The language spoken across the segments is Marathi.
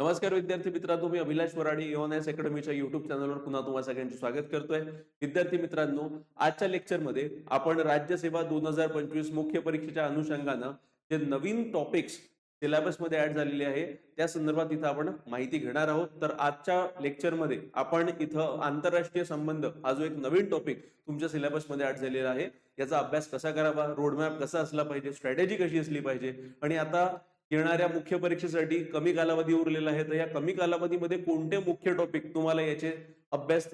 नमस्कार विद्यार्थी मित्रांनो मी अभिलाष वराडी एस अकॅडमीच्या युट्यूब चॅनलवर पुन्हा तुम्हा सगळ्यांचे स्वागत करतोय. विद्यार्थी मित्रांनो आजच्या लेक्चरमध्ये आपण राज्यसेवा दोन हजार पंचवीस मुख्य परीक्षेच्या अनुषंगानं जे नवीन टॉपिक्स सिलेबसमध्ये ऍड झालेले आहे त्या संदर्भात इथं आपण माहिती घेणार आहोत. तर आजच्या लेक्चरमध्ये आपण इथं आंतरराष्ट्रीय संबंध हा जो एक नवीन टॉपिक तुमच्या सिलेबसमध्ये ऍड झालेला आहे याचा अभ्यास कसा करावा? रोडमॅप कसा असला पाहिजे? स्ट्रॅटेजी कशी असली पाहिजे? आणि आता येणाऱ्या मुख्य परीक्षेसाठी कमी कालावधी उरलेला आहे. तर या कमी कालावधीमध्ये कोणते मुख्य टॉपिक तुम्हाला याचे अभ्यास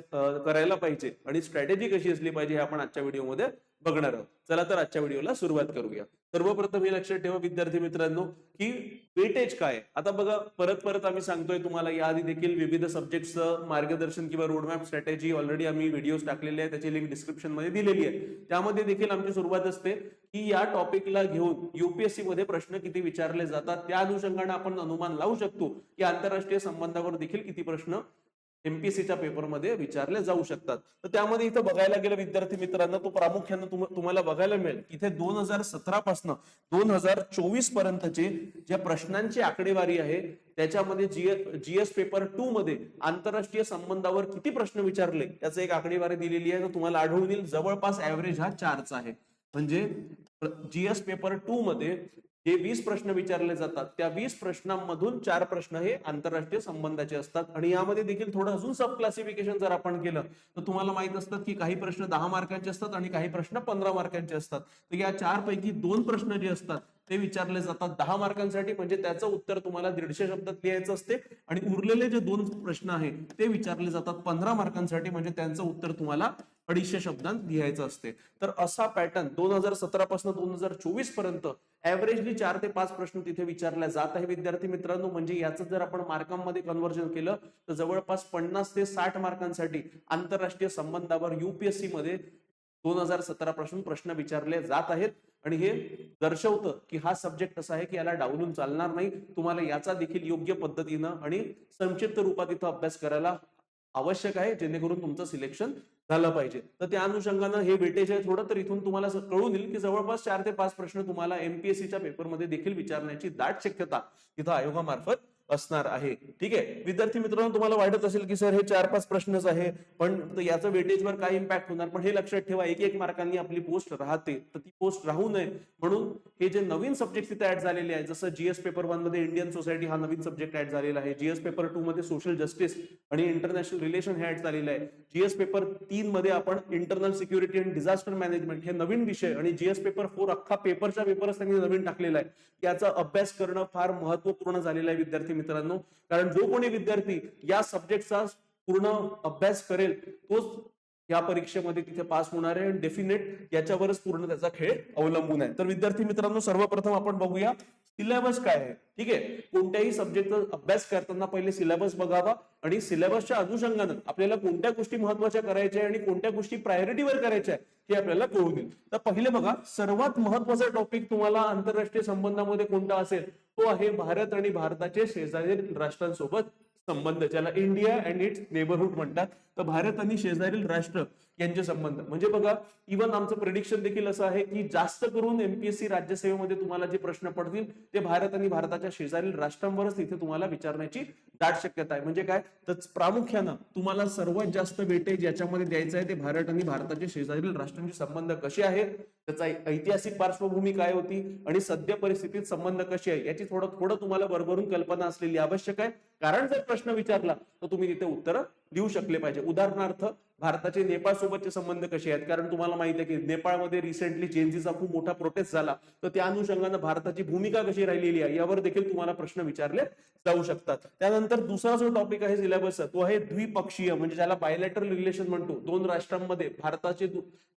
करायला पाहिजे आणि स्ट्रॅटेजी कशी असली पाहिजे हे आपण आजच्या व्हिडिओमध्ये बघणार आहोत. चला तर आजच्या व्हिडिओला सुरुवात करूया. सर्वप्रथम हे लक्षात ठेवा विद्यार्थी मित्रांनो की वेटेज काय? आता बघा परत परत आम्ही सांगतोय तुम्हाला याआधी देखील विविध सब्जेक्टचं मार्गदर्शन किंवा रोडमॅप स्ट्रॅटेजी ऑलरेडी आम्ही व्हिडिओज टाकलेले आहे त्याची लिंक डिस्क्रिप्शनमध्ये दिलेली आहे. त्यामध्ये देखील आमची सुरुवात असते की या टॉपिकला घेऊन युपीएससी मध्ये प्रश्न किती विचारले जातात त्या अनुषंगाने आपण अनुमान लावू शकतो की आंतरराष्ट्रीय संबंधावर देखील किती प्रश्न एमपीएससीच्या पेपरमध्ये विचारले जाऊ शकतात. तर त्यामध्ये इथं बघायला गेलं विद्यार्थी मित्रांनो तो प्रामुख्यानं तुम्हाला बघायला मिळेल. इथे दोन हजार सतरा पासन दोन हजार चोवीस पर्यंतचे ज्या प्रश्नांची आकडेवारी आहे त्याच्यामध्ये जीएस पेपर टू मध्ये आंतरराष्ट्रीय संबंधावर किती प्रश्न विचारले त्याचं एक आकडेवारी दिलेली आहे. तर तुम्हाला आढळून येईल जवळपास ऍव्हरेज हा चारचा आहे. म्हणजे जीएस पेपर टू मध्ये जे वीस प्रश्न विचारले जातात त्या वीस प्रश्नांमधून चार प्रश्न हे आंतरराष्ट्रीय संबंधाचे असतात. आणि यामध्ये देखील थोडं अजून सब क्लासिफिकेशन जर आपण केलं तर तुम्हाला माहीत असतात की काही प्रश्न दहा मार्कांचे असतात आणि काही प्रश्न पंधरा मार्कांचे असतात. तर या चार पैकी दोन प्रश्न जे असतात ते विचारले जातात. दहा मार्कांसाठी म्हणजे त्याचं उत्तर तुम्हाला दीडशे शब्दात लिहायचं असते आणि उरलेले जे दोन प्रश्न आहेत ते विचारले जातात. पंधरा मार्कांसाठी म्हणजे त्यांचं उत्तर तुम्हाला अडीचशे शब्दांत लिहायचं असते. तर असा पॅटर्न दोन हजार सतरा पासून दोन हजार चोवीसपर्यंत ऍव्हरेजली चार ते पाच प्रश्न तिथे विचारल्या जात आहे विद्यार्थी मित्रांनो. म्हणजे याचं जर आपण मार्कांमध्ये कन्व्हर्जन केलं तर जवळपास पन्नास ते साठ मार्कांसाठी आंतरराष्ट्रीय संबंधावर युपीएससी मध्ये दोन हजार सतरा पासून प्रश्न विचारले जात आहेत. आणि हे दर्शवतं की हा सब्जेक्ट असा आहे की याला डावलून चालणार नाही. तुम्हाला याचा देखील योग्य पद्धतीनं आणि संक्षिप्त रूपात इथं अभ्यास करायला आवश्यक आहे जेणेकरून तुमचं सिलेक्शन झालं पाहिजे. तर त्या अनुषंगानं हे वेटेज आहे थोडं तर इथून तुम्हाला कळून येईल की जवळपास चार ते पाच प्रश्न तुम्हाला एमपीएससीच्या पेपरमध्ये देखील विचारण्याची दाट शक्यता तिथं आयोगामार्फत असणार आहे. ठीक आहे? विद्यार्थी मित्रांनो तुम्हाला वाटत असेल की सर हे चार पाच प्रश्नच आहे पण याचा वेटेजवर काय इम्पॅक्ट होणार? पण हे लक्षात ठेवा एक एक मार्कांनी आपली पोस्ट राहते. तर ती पोस्ट राहू नये. म्हणून हे जे नवीन सब्जेक्ट तिथे ऍड झालेले आहे जसं जीएस पेपर वनमध्ये इंडियन सोसायटी हा नवीन सब्जेक्ट ऍड झालेला आहे. जीएस पेपर टू मध्ये सोशल जस्टिस आणि इंटरनॅशनल रिलेशन हे ऍड झालेलं आहे. जीएस पेपर तीन मध्ये आपण internal security and disaster management हे नवीन विषय आणि जीएस पेपर फोर अख्खा पेपरच्या पेपरच त्यांनी नवीन टाकलेला आहे. याचा अभ्यास करणं फार महत्त्वपूर्ण झालेलं आहे विद्यार्थी मित्रांनो. कारण जो कोणी विद्यार्थी या सब्जेक्टचा पूर्ण अभ्यास करेल तोच या परीक्षेमध्ये तिथे पास होणार आहे. आणि डेफिनेट याच्यावरच पूर्ण त्याचा खेळ अवलंबून आहे. तर विद्यार्थी मित्रांनो सर्वप्रथम आपण बघूया सिलेबस काय आहे? ठीक आहे? कोणत्याही सब्जेक्टचा अभ्यास करताना पहिले सिलेबस बघावा आणि सिलेबसच्या अनुषंगानं आपल्याला कोणत्या गोष्टी महत्त्वाच्या करायच्या आणि कोणत्या गोष्टी प्रायोरिटीवर करायच्या हे आपल्याला कळून येईल. तर पहिले बघा सर्वात महत्त्वाचा टॉपिक तुम्हाला आंतरराष्ट्रीय संबंधामध्ये कोणता असेल? तो आहे भारत आणि भारताचे शेजारील राष्ट्रांसोबत संबंध ज्याला इंडिया अँड इट्स नेबरहुड म्हणतात. तर भारत आणि शेजारील राष्ट्र यांचे संबंध. म्हणजे बघा इव्हन आमचं प्रेडिक्शन देखील असं आहे की जास्त करून एमपीएससी राज्यसेवेमध्ये तुम्हाला जे प्रश्न पडतील ते भारत आणि भारताच्या शेजारील राष्ट्रांवरच तिथे तुम्हाला विचारण्याची दाट शक्यता आहे. म्हणजे काय? तर प्रामुख्यानं तुम्हाला सर्वात जास्त वेटेज याच्यामध्ये द्यायचं आहे ते भारत आणि भारताच्या शेजारील राष्ट्रांचे संबंध कसे आहेत त्याचा ऐतिहासिक पार्श्वभूमी काय होती आणि सद्य परिस्थितीत संबंध कशी आहे याची थोडं थोडं तुम्हाला भरभरून कल्पना असलेली आवश्यक आहे. कारण जर प्रश्न विचारला तर तुम्ही तिथे उत्तर देऊ शकले पाहिजे. उदाहरणार्थ भारताचे नेपाळ सोबतचे संबंध कसे आहेत? कारण तुम्हाला माहिती आहे की नेपाळमध्ये रिसेंटली जेनजीचा खूप मोठा प्रोटेस्ट झाला. तर त्या अनुषंगानं भारताची भूमिका कशी राहिलेली आहे? यावर देखील तुम्हाला प्रश्न विचारले जाऊ शकतात. त्यानंतर दुसरा जो टॉपिक आहे सिलेबसचा तो आहे द्विपक्षीय म्हणजे ज्याला बायलॅटरल रिलेशन म्हणतो. दोन राष्ट्रांमध्ये भारताचे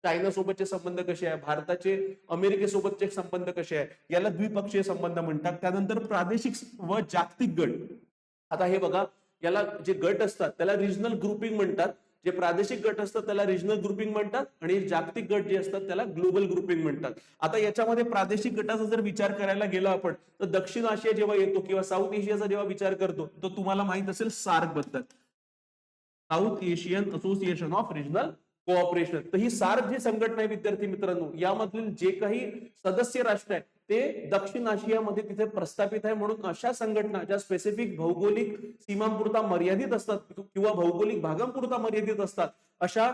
चायना सोबतचे संबंध कसे आहे भारताचे अमेरिकेसोबतचे संबंध कसे आहे याला द्विपक्षीय संबंध म्हणतात. त्यानंतर प्रादेशिक व जागतिक गट. आता हे बघा याला जे गट असतात त्याला रिजनल ग्रुपिंग म्हणतात. जे प्रादेशिक गट असतात त्याला रिजनल ग्रुपिंग म्हणतात आणि जागतिक गट जे असतात त्याला ग्लोबल ग्रुपिंग म्हणतात. आता याच्यामध्ये प्रादेशिक गटाचा जर विचार करायला गेला आपण तर दक्षिण आशिया जेव्हा येतो किंवा साऊथ एशियाचा जेव्हा विचार करतो तर तुम्हाला माहीत असेल सार्कबद्दल. South Asian Association of Regional Cooperation तर ही सार्क जी संघटना आहे विद्यार्थी मित्रांनो यामधील जे काही सदस्य राष्ट्र आहेत ते दक्षिण आशियामध्ये तिथे प्रस्थापित आहे म्हणून अशा संघटना ज्या स्पेसिफिक भौगोलिक सीमांपुरता मर्यादित असतात किंवा भौगोलिक भागांपुरता मर्यादित असतात अशा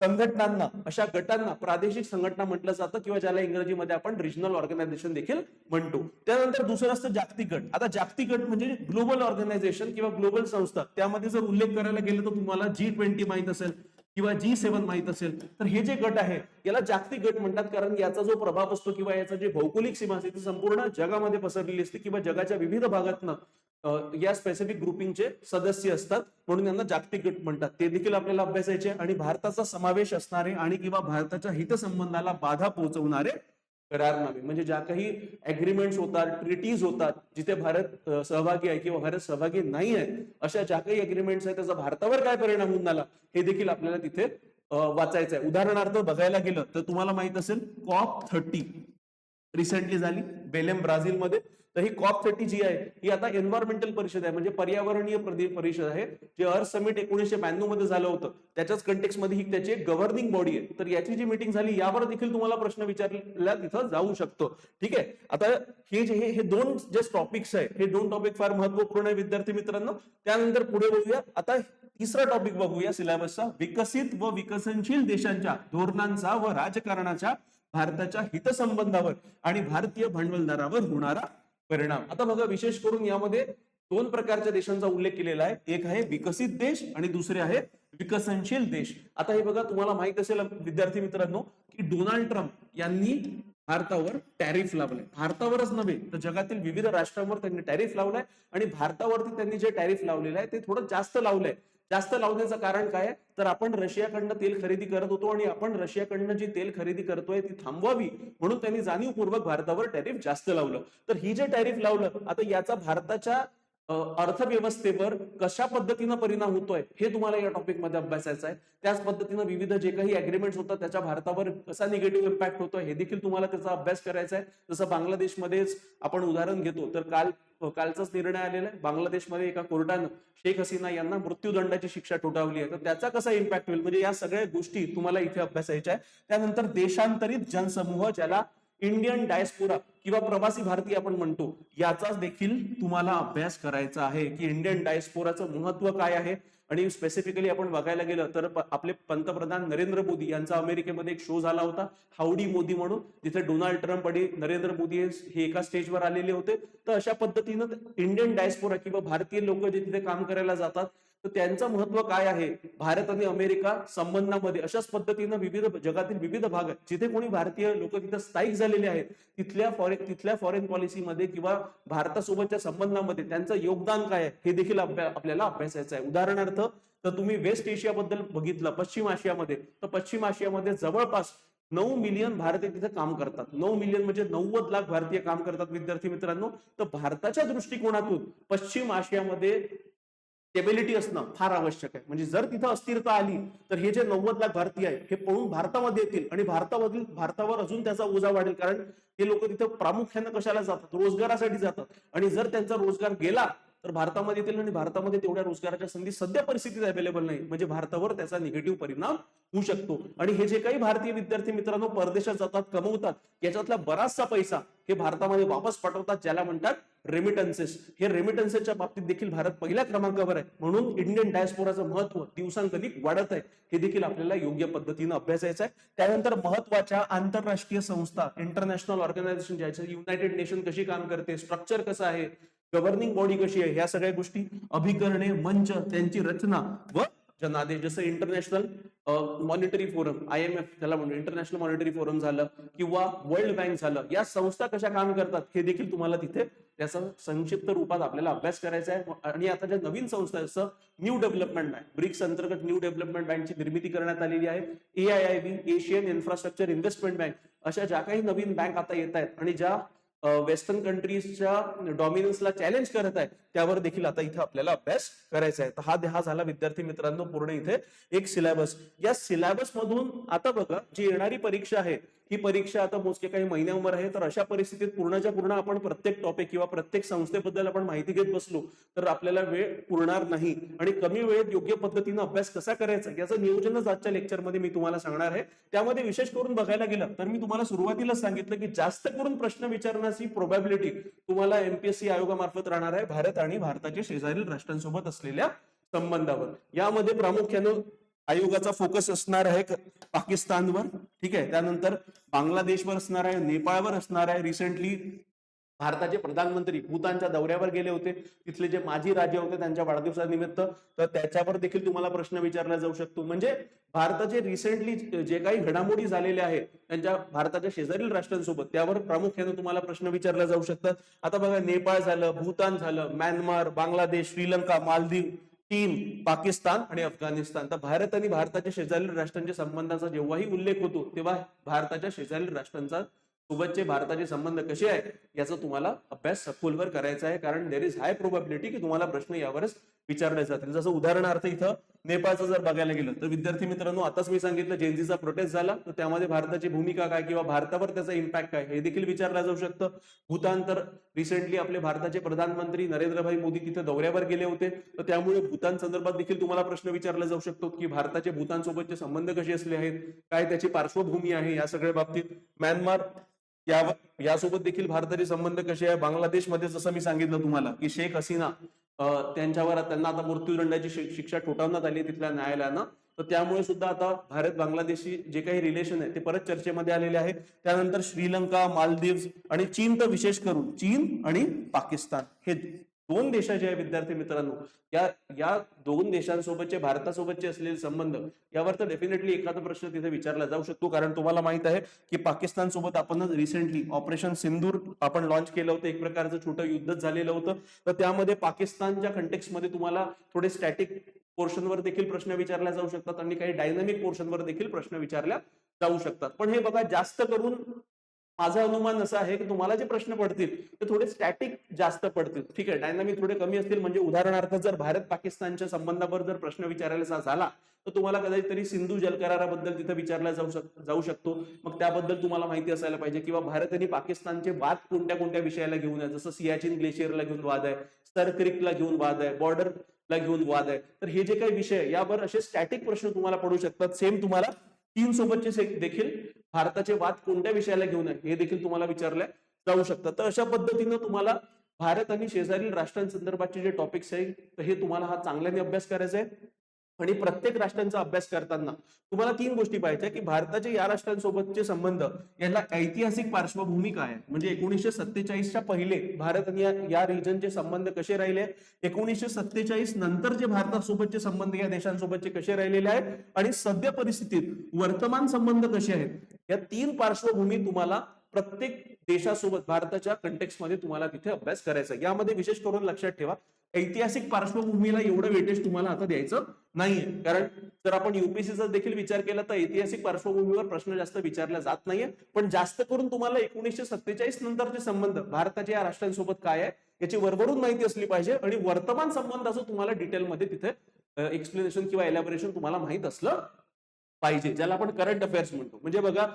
संघटनांना अशा गटांना प्रादेशिक संघटना म्हटलं जातं किंवा ज्याला इंग्रजीमध्ये आपण रिजनल ऑर्गनायझेशन देखील म्हणतो. त्यानंतर दुसरं असतं जागतिक गट. आता जागतिक गट म्हणजे ग्लोबल ऑर्गनायझेशन किंवा ग्लोबल संस्था. त्यामध्ये जर उल्लेख करायला गेलं तर तुम्हाला जी ट्वेंटी माहीत असेल. किंवा जी सेव्हन माहीत असेल तर हे जे गट आहे याला जागतिक गट म्हणतात कारण याचा जो प्रभाव असतो किंवा याचा जे भौगोलिक सीमा असते ती संपूर्ण जगामध्ये पसरलेली असते किंवा जगाच्या विविध भागातनं या स्पेसिफिक ग्रुपिंगचे सदस्य असतात म्हणून यांना जागतिक गट म्हणतात. ते देखील आपल्याला अभ्यासायचे आणि भारताचा समावेश असणारे आणि किंवा भारताच्या हितसंबंधाला बाधा पोहोचवणारे करारनामे म्हणजे ज्या काही अग्रीमेंट्स होतात ट्रिटीज होतात जिथे भारत सहभागी आहे किंवा भारत सहभागी नाही आहे अशा ज्या काही अग्रीमेंट्स आहेत त्याचा भारतावर काय परिणाम होऊन आला हे देखील आपल्याला तिथे वाचायचं आहे उदाहरणार्थ बघायला गेलं तर तुम्हाला माहीत असेल कॉप थर्टी रिसेंटली झाली बेलेम ब्राझीलमध्ये. तर ही कॉप थर्टी जी आहे ही आता एन्व्हायरमेंटल परिषद आहे म्हणजे पर्यावरणीय परिषद आहे जे अर्थ समिट एकोणीशे ब्याण्णवमध्ये झालं होतं. त्याच्याच कंटेक्समध्ये ही त्याची गव्हर्निंग बॉडी आहे. तर याची जी मीटिंग झाली यावर देखील तुम्हाला प्रश्न विचारला तिथं जाऊ शकतो. ठीक आहे? आता हे जे हे हे दोन जे टॉपिक्स आहे हे दोन टॉपिक फार महत्त्वपूर्ण आहे विद्यार्थी मित्रांनो. त्यानंतर पुढे बघूया. आता तिसरा टॉपिक बघूया सिलेबसचा विकसित व विकसनशील देशांच्या धोरणांचा व राजकारणाच्या भारताच्या हितसंबंधावर आणि भारतीय भांडवलदारावर होणारा परिणाम. आता बघा विशेष करून यामध्ये दोन प्रकारच्या देशांचा उल्लेख केलेला आहे. एक आहे विकसित देश आणि दुसरे आहे विकसनशील देश. आता हे बघा तुम्हाला माहीत असेल विद्यार्थी मित्रांनो की डोनाल्ड ट्रम्प यांनी भारतावर टॅरिफ लावलाय. भारतावरच नव्हे तर जगातील विविध राष्ट्रांवर त्यांनी टॅरिफ लावलाय आणि भारतावरती त्यांनी जे टॅरिफ लावलेलं आहे ते थोडं जास्त लावलंय. जास्त लावण्याचं कारण काय? तर आपण रशियाकडनं तेल खरेदी करत होतो आणि आपण रशियाकडनं जी तेल खरेदी करतोय ती थांबवावी म्हणून त्यांनी जाणीवपूर्वक भारतावर टॅरिफ जास्त लावलं. तर ही जे टॅरिफ लावलं आता याचा भारताच्या अर्थव्यवस्थेवर कशा पद्धतीनं परिणाम होतोय हे तुम्हाला या टॉपिकमध्ये अभ्यासायचं आहे. त्याच पद्धतीनं विविध जे काही अग्रीमेंट्स होतात त्याच्या भारतावर कसा निगेटिव्ह इम्पॅक्ट होतोय हे देखील तुम्हाला त्याचा अभ्यास करायचा आहे. जसं बांगलादेशमध्येच आपण उदाहरण घेतो तर काल कालचाच निर्णय आलेला आहे. बांगलादेशमध्ये एका कोर्टानं शेख हसीना यांना मृत्यूदंडाची शिक्षा ठोठावली आहे. तर त्याचा कसा इम्पॅक्ट होईल? म्हणजे या सगळ्या गोष्टी तुम्हाला इथे अभ्यासायच्या आहे. त्यानंतर देशांतरित जनसमूह ज्याला इंडियन डायस्पोरा किंवा प्रवासी भारतीय आपण म्हणतो याचाच देखील तुम्हाला अभ्यास करायचा आहे की इंडियन डायस्पोराचं महत्त्व काय आहे? आणि स्पेसिफिकली आपण बघायला गेलं तर आपले पंतप्रधान नरेंद्र मोदी यांचा अमेरिकेमध्ये एक शो झाला होता हाऊडी मोदी म्हणून. जिथे डोनाल्ड ट्रम्प आणि नरेंद्र मोदी हे हे एका स्टेजवर आलेले होते. तर अशा पद्धतीनं इंडियन डायस्पोरा किंवा भारतीय लोक जे तिथे काम करायला जातात तर त्यांचं महत्त्व काय आहे? भारत आणि अमेरिका संबंधामध्ये अशाच पद्धतीनं विविध जगातील विविध भाग आहेत. जिथे कोणी भारतीय लोक तिथे स्थायिक झालेले आहेत तिथल्या फॉरेन तिथल्या फॉरेन पॉलिसीमध्ये किंवा भारतासोबतच्या संबंधामध्ये त्यांचं योगदान काय आहे? हे देखील आपल्याला अभ्यासायचं आहे. उदाहरणार्थ तर तुम्ही वेस्ट एशियाबद्दल बघितलं पश्चिम आशियामध्ये. तर पश्चिम आशियामध्ये जवळपास नऊ मिलियन भारतीय तिथे काम करतात. नऊ मिलियन म्हणजे नव्वद लाख भारतीय काम करतात विद्यार्थी मित्रांनो. तर भारताच्या दृष्टिकोनातून पश्चिम आशियामध्ये स्टेबिलिटी असणं फार आवश्यक आहे. म्हणजे जर तिथं अस्थिरता आली तर हे जे नव्वद लाख भारतीय आहे हे पळून भारतामध्ये येतील आणि भारतामधील भारतावर अजून त्याचा ओझा वाढेल. कारण हे लोक तिथं प्रामुख्यानं कशाला जातात? रोजगारासाठी जातात. आणि जर त्यांचा रोजगार गेला तर भारतामध्ये येतील आणि भारतामध्ये तेवढ्या रोजगाराच्या संधी सध्या परिस्थितीत अवेलेबल नाही. म्हणजे भारतावर त्याचा निगेटिव्ह परिणाम होऊ शकतो. आणि हे जे काही भारतीय विद्यार्थी मित्रांनो परदेशात जातात कमवतात याच्यातला बराचसा पैसा हे भारतामध्ये वापस पाठवतात ज्याला म्हणतात रेमिटन्सेस हे रेमिटन्सेसच्या बाबतीत देखील भारत पहिल्या क्रमांकावर आहे. म्हणून इंडियन डायस्पोराचं महत्त्व दिवसांकधी वाढत आहे. हे देखील आपल्याला योग्य पद्धतीनं अभ्यासायचं आहे. त्यानंतर महत्त्वाच्या आंतरराष्ट्रीय संस्था इंटरनॅशनल ऑर्गनायझेशन ज्याच्या युनायटेड नेशन कशी काम करते स्ट्रक्चर कसं आहे गव्हर्निंग बॉडी कशी आहे ह्या सगळ्या गोष्टी अभिकरणे मंच त्यांची रचना व जनादेश जसं International Monetary Forum I M F त्याला म्हणतो इंटरनॅशनल मॉनिटरी फोरम झालं किंवा वर्ल्ड बँक झालं या संस्था कशा काम करतात हे देखील तुम्हाला तिथे त्याचा संक्षिप्त रूपात आपल्याला अभ्यास करायचा आहे. आणि आता ज्या नवीन संस्था आहे, जसं न्यू डेव्हलपमेंट बँक ब्रिक्स अंतर्गत न्यू डेव्हलपमेंट बँकची निर्मिती करण्यात आलेली आहे. A I I B Asian Infrastructure Investment Bank अशा ज्या काही नवीन बँक आता येत आहेत आणि ज्या वेस्टर्न कंट्रीजच्या डॉमिनन्सला चॅलेंज करत आहे. त्यावर देखील आता इथे आपल्याला अभ्यास करायचा आहे. तर हा हा झाला विद्यार्थी मित्रांनो पूर्ण इथे एक सिलेबस या सिलेबस मधून आता बघा जी येणारी परीक्षा आहे ही परीक्षा आता मोजके काही महिन्यावर आहे. तर अशा परिस्थितीत पूर्णच्या पूर्ण आपण प्रत्येक टॉपिक किंवा प्रत्येक संस्थेबद्दल आपण माहिती घेत बसलो तर आपल्याला वेळ पुरणार नाही. आणि कमी वेळेत योग्य पद्धतीनं अभ्यास कसा करायचा याचं नियोजनच आजच्या लेक्चरमध्ये मी तुम्हाला सांगणार आहे. त्यामध्ये विशेष करून बघायला गेलं तर मी तुम्हाला सुरुवातीला सांगितलं की जास्त करून प्रश्न विचारण्याची प्रोबॅबिलिटी तुम्हाला एमपीएससी आयोगामार्फत राहणार आहे. भारत आणि भारताच्या शेजारील राष्ट्रांसोबत असलेल्या संबंधावर. यामध्ये प्रामुख्यानं आयोगाचा फोकस असणार आहे पाकिस्तानवर. ठीक आहे? त्यानंतर बांगलादेशवर असणार आहे नेपाळवर असणार आहे. रिसेंटली भारताचे प्रधानमंत्री भूतानच्या दौऱ्यावर गेले होते. तिथले जे माजी राजे होते त्यांच्या वाढदिवसानिमित्त. तर त्याच्यावर देखील तुम्हाला प्रश्न विचारला जाऊ शकतो. म्हणजे भारताचे रिसेंटली जे काही घडामोडी झालेल्या आहेत त्यांच्या भारताच्या शेजारील राष्ट्रांसोबत त्यावर प्रामुख्याने तुम्हाला प्रश्न विचारले जाऊ शकतात. आता बघा नेपाळ झालं भूतान झालं म्यानमार बांगलादेश श्रीलंका मालदीव चीन पाकिस्तान आणि अफगाणिस्तान. तर भारत आणि भारताच्या शेजारील राष्ट्रांच्या संबंधाचा जेव्हाही उल्लेख होतो तेव्हा भारताच्या शेजारील राष्ट्रांचा सोबतचे भारताचे संबंध कसे आहेत याचा तुम्हाला अभ्यास सखोलवर करायचा आहे. कारण देर इज हाय प्रोबॅबिलिटी की तुम्हाला प्रश्न यावरच विचारले जातील. जसं उदाहरणार्थ इथं नेपाळचं जर बघायला गेलं तर विद्यार्थी मित्रांनो आताच मी सांगितलं जेनजीचा प्रोटेस्ट झाला. तर त्यामध्ये भारताची भूमिका काय किंवा भारतावर त्याचा इम्पॅक्ट काय हे देखील विचारलं जाऊ शकतं. भूतान तर रिसेंटली आपले भारताचे प्रधानमंत्री नरेंद्रभाई मोदी तिथे दौऱ्यावर गेले होते. तर त्यामुळे भूतान संदर्भात देखील तुम्हाला प्रश्न विचारला जाऊ शकतो की भारताचे भूतान सोबतचे संबंध कसे असले आहेत काय त्याची पार्श्वभूमी आहे या सगळ्या बाबतीत. म्यानमार या यासोबत देखील भारताचे संबंध कसे आहे? बांगलादेशमध्ये जसं मी सांगितलं तुम्हाला की शेख हसीना त्यांच्यावर त्यांना आता मृत्यूदंडाची शिक्षा ठोठावण्यात आली तिथल्या न्यायालयानं. तर त्यामुळे सुद्धा आता भारत बांगलादेशी जे काही रिलेशन आहे ते परत चर्चेमध्ये आलेले आहे त्यानंतर श्रीलंका मालदीव्स आणि चीन तर विशेष करून चीन आणि पाकिस्तान हे दोन देशाचे आहे विद्यार्थी मित्रांनो. या या दोन देशांसोबतचे भारतासोबतचे असलेले संबंध यावर तर डेफिनेटली एखादा प्रश्न तिथे विचारला जाऊ शकतो. कारण तुम्हाला माहीत आहे की पाकिस्तान सोबत आपण रिसेंटली ऑपरेशन सिंदूर आपण लॉन्च केलं होतं. एक प्रकारचं छोटं युद्धच झालेलं होतं. तर त्यामध्ये पाकिस्तानच्या कंटेक्समध्ये तुम्हाला थोडे स्टॅटिक पोर्शनवर देखील प्रश्न विचारल्या जाऊ शकतात आणि काही डायनामिक पोर्शनवर देखील प्रश्न विचारल्या जाऊ शकतात. पण हे बघा जास्त करून माझा अनुमान असा आहे की तुम्हाला जे प्रश्न पडतील ते थोडे स्टॅटिक जास्त पडतील. ठीक आहे? डायनामिक थोडे कमी असतील. म्हणजे उदाहरणार्थ जर भारत पाकिस्तानच्या संबंधावर जर प्रश्न विचारायला झाला तर तुम्हाला कदाचित तरी सिंधू जलकराराबद्दल तिथे विचारला जाऊ शक जाऊ शकतो. मग त्याबद्दल तुम्हाला माहिती असायला पाहिजे किंवा भारत आणि पाकिस्तानचे वाद कोणत्या कोणत्या विषयाला घेऊन आहे? जसं सियाचिन ग्लेशियरला घेऊन वाद आहे स्तर क्रिकला घेऊन वाद आहे बॉर्डरला घेऊन वाद आहे. तर हे जे काही विषय यावर असे स्टॅटिक प्रश्न तुम्हाला पडू शकतात. सेम तुम्हाला तीन सोबतचे देखील भारताचे वाद कोणत्या विषयाला घेऊन आहे हे देखील तुम्हाला विचारले जाऊ शकतात. तर अशा पद्धतीनं तुम्हाला भारत आणि शेजारील राष्ट्रांसंदर्भातचे जे टॉपिक्स आहे तर हे तुम्हाला हा चांगल्याने अभ्यास करायचा आहे. आणि प्रत्येक राष्ट्रांचा अभ्यास करताना तुम्हाला तीन गोष्टी पाहिजे की भारताचे या राष्ट्रांसोबतचे संबंध याला ऐतिहासिक पार्श्वभूमी काय आहे? म्हणजे एकोणीसशे सत्तेचाळीसच्या पहिले भारत आणि या- रिजनचे संबंध कसे राहिले एकोणीसशे सत्तेचाळीस नंतर जे भारतासोबतचे संबंध या देशांसोबतचे कसे राहिलेले आहेत? आणि सद्य परिस्थितीत वर्तमान संबंध कसे आहेत? या तीन पार्श्वभूमी तुम्हाला प्रत्येक देशासोबत भारताच्या कंटेक्समध्ये तुम्हाला तिथे अभ्यास करायचा यामध्ये विशेष करून लक्षात ठेवा ऐतिहासिक पार्श्वभूमीला एवढं वेटेज तुम्हाला आता द्यायचं नाहीये. कारण जर आपण युपीसीचा देखील विचार केला तर ऐतिहासिक पार्श्वभूमीवर प्रश्न जास्त विचारला जात नाहीये. पण जास्त करून तुम्हाला एकोणीसशे सत्तेचाळीस नंतरचे संबंध भारताच्या या राष्ट्रांसोबत काय आहे याची वरवरून माहिती असली पाहिजे आणि वर्तमान संबंधाचं तुम्हाला डिटेलमध्ये तिथे एक्सप्लेनेशन किंवा एलॅबोरेशन तुम्हाला माहीत असलं पाहिजे ज्याला आपण करंट अफेअर्स म्हणतो. म्हणजे बघा